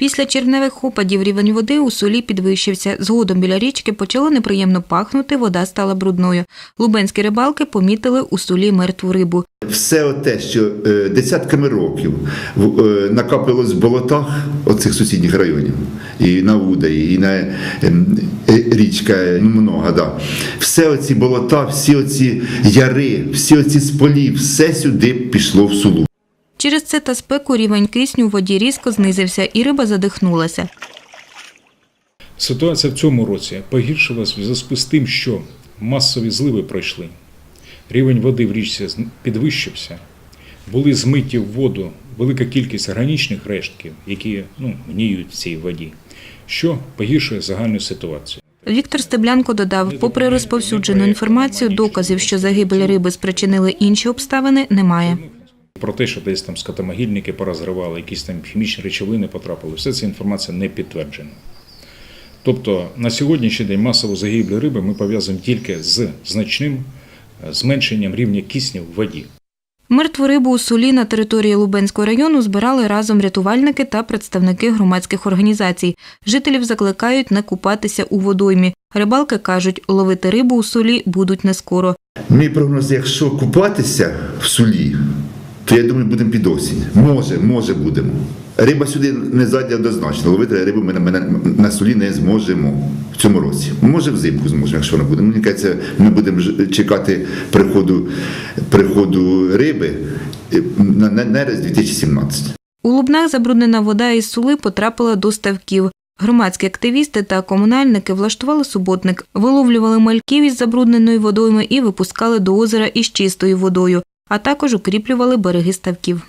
Після червневих опадів рівень води у солі підвищився. Згодом біля річки почало неприємно пахнути, вода стала брудною. Лубенські рибалки помітили у солі мертву рибу. Все те, що е, десятками років е, накапилось в болотах оцих сусідніх районів, і на Удаї, і на е, річка много, да. Все оці болота, всі оці яри, всі оці сполі, все сюди пішло в сулу. Через це та спеку рівень кисню в воді різко знизився, і риба задихнулася. Ситуація в цьому році погіршилась в зв'язку з тим, що масові зливи пройшли. Рівень води в річці підвищився, були змиті в воду велика кількість органічних рештків, які ну, гніють в цій воді, що погіршує загальну ситуацію. Віктор Стеблянко додав, попри розповсюджену інформацію, доказів, що загибель риби спричинили інші обставини, немає. Про те, що десь там скотомогильники порозривали, якісь там хімічні речовини потрапили, все ця інформація не підтверджена. Тобто на сьогоднішній день масову загиблю риби ми пов'язуємо тільки з значним е, зменшенням рівня кисню в воді. Мертву рибу у солі на території Лубенського району збирали разом рятувальники та представники громадських організацій. Жителів закликають не купатися у водоймі. Рибалки кажуть, ловити рибу у солі будуть не скоро. Мій прогноз, якщо купатися в сулі, то я думаю, будемо під осінь. Може, може будемо. Риба сюди не зайде однозначно. Ловити рибу ми на, на, сулі не зможемо в цьому році. Може, взимку зможемо, якщо вона буде. Мені кажеться, ми будемо чекати приходу, приходу риби е, на, нерест 2017. У Лубнах забруднена вода із сули потрапила до ставків. Громадські активісти та комунальники влаштували суботник, виловлювали мальків із забрудненої водойми і випускали до озера із чистою водою, а також укріплювали береги ставків.